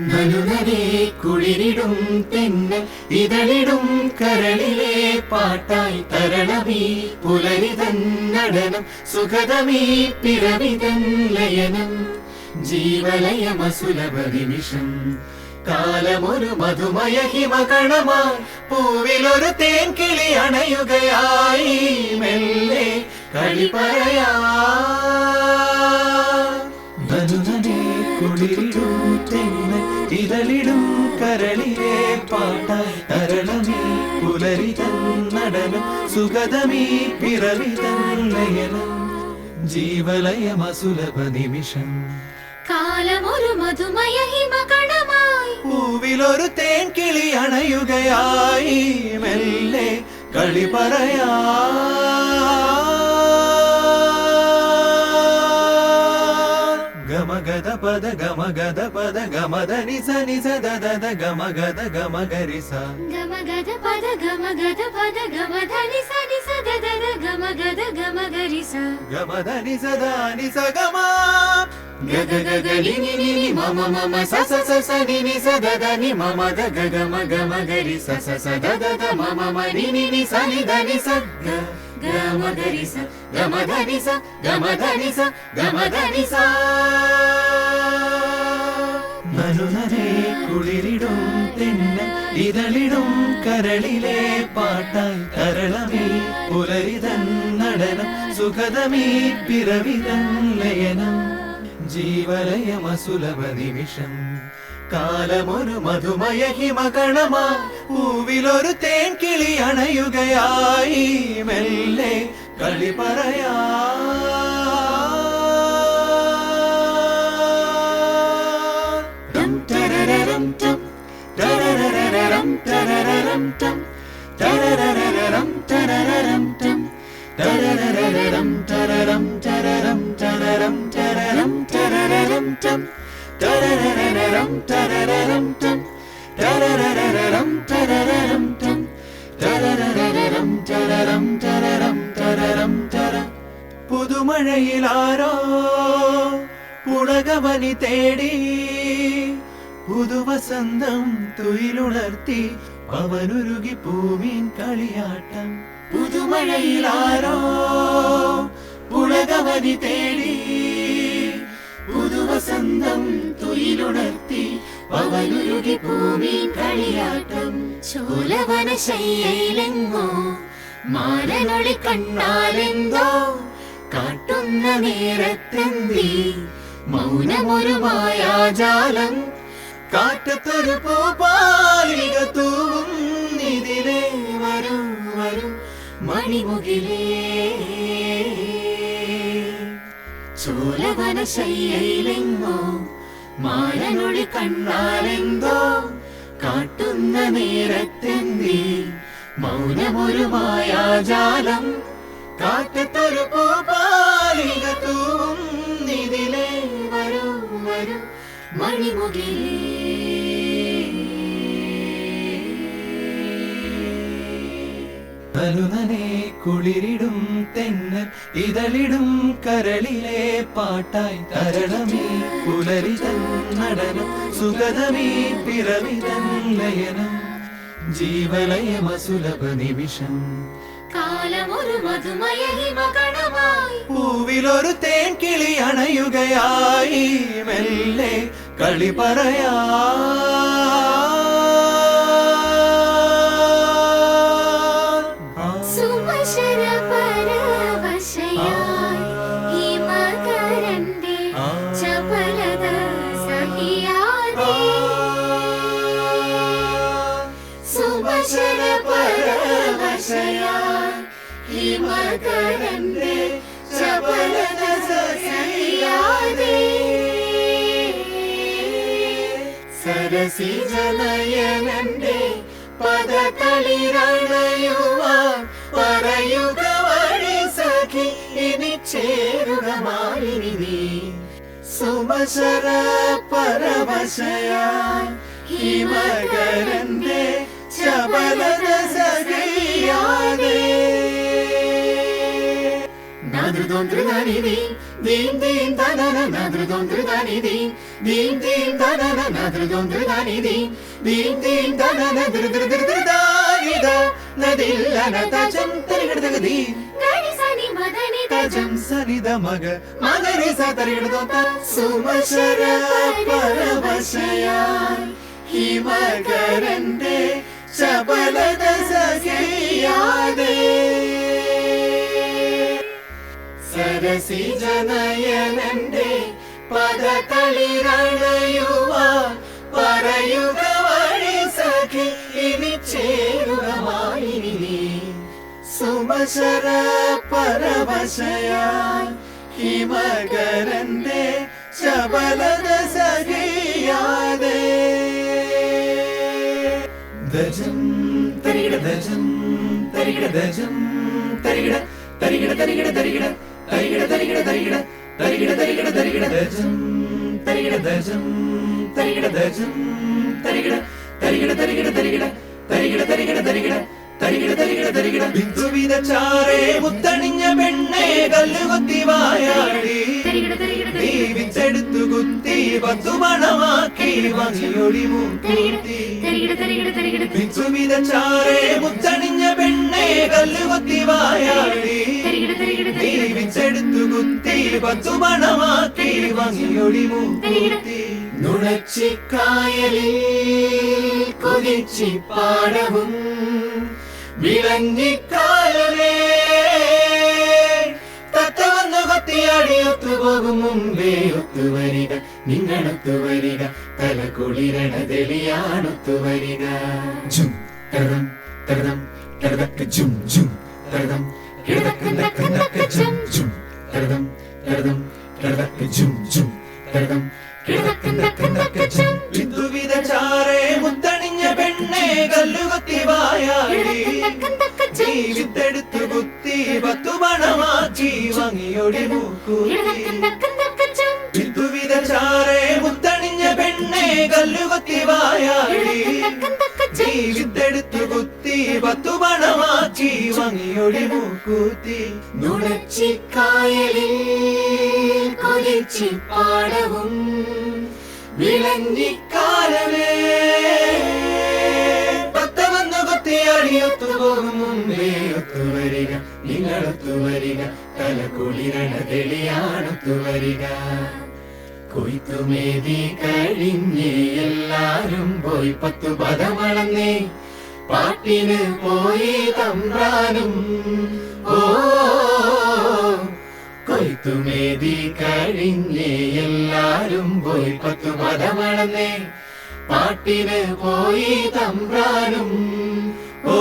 നനുനരെ കുളിരിടും തെന്നൽ ഇതളിടും കരളിലെ പാട്ടായി തരണമീ പുലരിതൻ നടനം സുഖതമീ പിറവിതൻ ലയനം. ജീവലയമസുലഭ നിമിഷം കാലമൊരു മധുമയ ഹിമകണമാ പൂവിലൊരു തേൻ കിളി അണയുകയായി മെല്ലെ കളി കുളിരിടും ഇതളിടും കരളിലെ പാട്ടായി. തരളമീ പുലരിതൻ നടനം സുഗതമീ പിറവിതൻ നയനം. ജീവലയമസുലഭ നിമിഷം. കാലമൊരു മധുമയ ഹിമകണമായി പൂവിലൊരു തേൻ കിളി അണയുകയായി. മെല്ലെ കളി പറയാ. గద పద గమ గద పద గమ ద నిస నిస ద ద ద గమ గద గమ గరి స గమ గద పద గమ గద పద గమ ద నిస నిస ద ద ద గమ గద గమ గరి స గమ ద నిస ద నిస గమ గగ గగ లిని నిని మమ మమ స స స స నిని స ద ని మమ ద గ గమ గమ గరి స స స ద ద మమ మ నిని ని స ని ద ని స గ മ ധ നി സ നനുനരെ കുളിരിടും തെന്നൽ ഇതളിടും കരളിലെ പാട്ടായി കരളമീ പുലരിതൻ നടനം സുഖതമീ പിറവിതൻ ലയനം ജീവലയമസുലഭ നിമിഷം കാലമൊരു മധുമയ ഹിമകണമാ പൂവിലൊരു തേൻ കിളി അണയുകയായി മെല്ലെ കളി പറയാ Dum tarararam tum, tararararam tarararam tum, tararararam tarararam tum, tararararam tararam tararam tararam tararam tararam tum, tararararam tararam tum, tararararam tararam tum, tararararam tararam tararam tararam tararam പുതുമഴയിലാരോ പുളകവനി തേടി പുതുവസന്തം തുയിലുണർത്തി അവനുരുകി പൂമീൻ കളിയാട്ടം പുതുമഴയിലാരോ പുളകവനി തേടി പുതുവസന്തം തുയിലുണർത്തി അവനുരുകി ഭൂമി കളിയാട്ടം. ചോലവന ശയ്യയിലെങ്ങോ മാരനൊളി കണ്ണാലെന്തോ കാട്ടുന്ന നേരത്തെന്തി മൗനമൊരു മായാജാലം. കാട്ടത്തൊരു പൂപ്പാലിക തൂവും ഇതിലേ വരും വരും മണിമുകിലേ. ചോലവന ശയ്യയിലെങ്ങോ മാരനൊളി കണ്ണാലെന്തോ കാട്ടുന്ന നേരത്തെന്തി മൗനമൊരു മായാജാലം കാറ്റത്തൊരു പോപാലിക തൂവും ഇതിലേ വരൂ വരൂ തനുനനെ കുളിരിടും തെന്നൽ ഇതളിടും കരളിലെ പാട്ടായി തരണമീ. പുലരിതൻ നടനം സുഗതമീ പിറവിതൻ ലയനം ജീവലയമസുലഭ നിമിഷം. കാലമൊരു മധുമയ ഹിമകണമായി പൂവിലൊരു തേൻ കിളി അണയുകയായി. മെല്ലെ കളി പറയാ. ഹിമകരന്റെ ചപലത സഹിയാതെ സുമശര പരവശയായി ഹിമകരന്റെ ചപലത സഹിയാതെ സരസിജനയനന്റെ പദതളിരണയുവാൻ പറയുക വഴി സഖി ഇനി ചേരുക മാലിനി നീ സുമശര പരമശയാൻ ഹിമകരന്റെ ശബലത സഖിയാനേ നാദ്രുതോം ത്രിതാനിധി ദീം ദീം തനന നാദ്രുതോം ത്രിതാനിധി ദീം സജം സരിത മക മകരി സതരിണതോ സുമശര പരമശയാ ഹിമകരന്റെ ശബലത സഖിയാതെ സരസി ജനയനന്റെ പദതളിരണയുവ പറയുക സുമശര പരവശയായി ഹിമകരന്റെ ശബലത സഹിയാതെ ദജം തരികിട ദജം തരികിട ദജം തരികിട തരികിട തരികിട തരികിട തരികിട തരികിട തരികിട തരികിട തരികിട തരികിട ദജം തരികിട ദജം തരികിട തരികിട തരികിട തരികിട തരികിട തരികിട തരികിട തരികിട തരികിട തരികിട തരികിട തരികിട. ബിന്ദു വിതച്ചാറേ മുത്തണിഞ്ഞ പെണ്ണേ കല്ല് കുത്തി വായാടി. നീ വിച്ചെടുത്തു കുത്തി പത്തു മണമാക്കി മതിയൊടി മൂക്കി ബിന്ദു വിതച്ചാറേ മുത്തണിഞ്ഞ പെണ്ണേ കല്ല് കുത്തി വായാടി. നീ വിച്ചെടുത്തു കുത്തി പത്തു മണമാക്കി മതിയൊടി മൂക്കി കൊതിച്ചി കൊതിച്ചിപ്പാടവും വിളഞ്ഞിക്കായലേ തത്ത വന്നു കൊത്തിയാടി ഒത്തുപോകും മുമ്പേ ഒത്തുവരിക നിങ്ങളൊത്തുവരിക തല കുളിരണ തെളിയാണൊത്തുവരിക ജും തടതം തടതം തടതക്ക ജും ജും തടതം കിടതക്കണ്ടക്കണ്ടക്ക ജും ജും. തടതം തടതം തടതക്ക ജും ജും തടതം കിടതക്കണ്ടക്കണ്ടക്ക ജും. വിദ്യുവിധ ചാരേ മുത്തണി പെണ്ണേ കല്ലുകൊത്തി വായാടി നീ വിത്തെടുത്തു കുത്തി പത്തു വങ്ങിയൊടി മൂക്കൂത്തി വിധുവിധ ചാറേ മുത്തണിഞ്ഞ പെണ്ണെ കല്ലുകൊത്തി വായാടി നീ വിത്തെടുത്തു കുത്തി പത്തു മണമാക്കി വങ്ങിയൊടി മൂക്കൂത്തി നുണച്ചിക്കായലിൽ തെളിയാണൊത്തുവരിക കൊയ്ത്തുമേതി കഴിഞ്ഞ് എല്ലാരും പോയി പത്തു പദമളന്നേ. പാട്ടിന് പോയി തമ്പ്രാനും. ഓ കൊയ്ത്തുമേതി കഴിഞ്ഞ് എല്ലാരും പോയി പത്തു പദമളന്നേ. പാട്ടിന് പോയി തമ്പ്രാനും. ഓ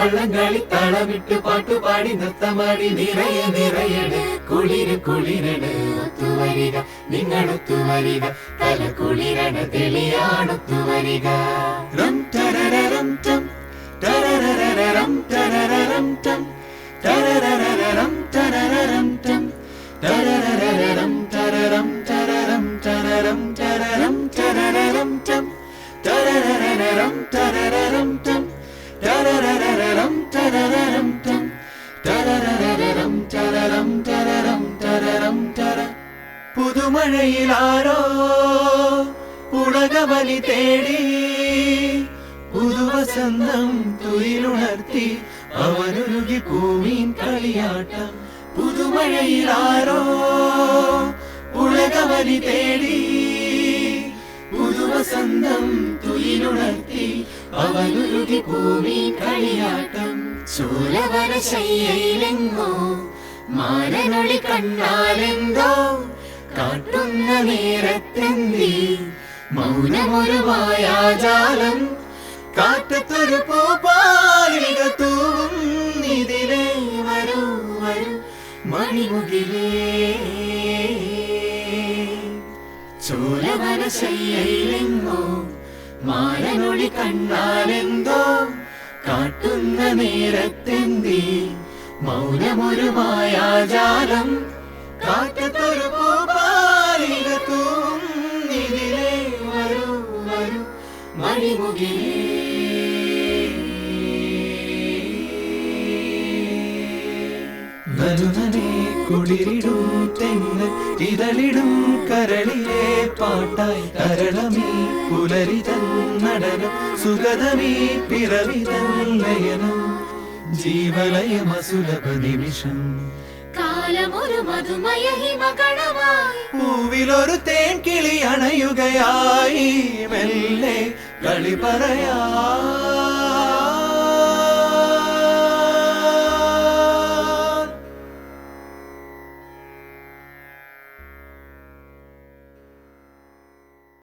വള്ളംകളി തളമിട്ട് പാട്ടുപാടി നൃത്തമാടി നിറയെ നിറയണ് കുളിര് കുളിരണ് ഒത്തുവരിക നിങ്ങളൊത്തുവരിക തല കുളിരണ തെളിയാണൊത്തുവരിക രം ടരരരം ടം ടരരരരം ടരരരം ടം ടരരരരം ടരരരം ടം ടരരരരം ടരരം ടരരം ടരരം ടരരം ടരരരം ടം ടരരരരം ടരരരം ടം da da da ടരരരരം പുതുമഴയിലാരോ? പുളകവലി തേടി പുതുവസന്തം തുയിലുണർത്തി അവനുരുകി ഭൂമീൻ കളിയാട്ടം. പുതുമഴയിലാരോ? പുളകവലി തേടി പുതുവസന്തം തുയിലുണർത്തി അവനുരുകി ഭൂമി കളിയാട്ടം. ചൂലവര ശയ്യയിലെങ്ങോ മാനനൊളി കണ്ടാലെന്തോ കാട്ടുന്ന നേരത്തെന്തി മൗനമൊരു മായാജാലം കാറ്റത്തൊരു പൂപ്പാലിക തൂവും വരൂ വരൂ മണിമുകിലേ. ചോലവരശയ്യയിലെങ്ങോ മാനനൊളി കണ്ടാലെന്തോ കാട്ടുന്ന നേരത്തെന്തി? മൗനമൊരു മായാജാലം കാറ്റത്തൊരു പൂപാലികത്തും ഇതിലെ വരൂ വരൂ മണിമുഖി. നനു നനു കുളിരിടും തെങ്ങ് ഇതളിടും കരളിലെ പാട്ടായി കരളമീ പുലരിതൻ നടനം സുഗതമീ പിറവിതൻ നയനം. ജീവലയമസുലഭ നിമിഷം. കാലമൊരു മധുമയ ഹിമകണമായി പൂവിലൊരു തേൻ കിളി അണയുകയായി മെല്ലെ കളി പറയാ.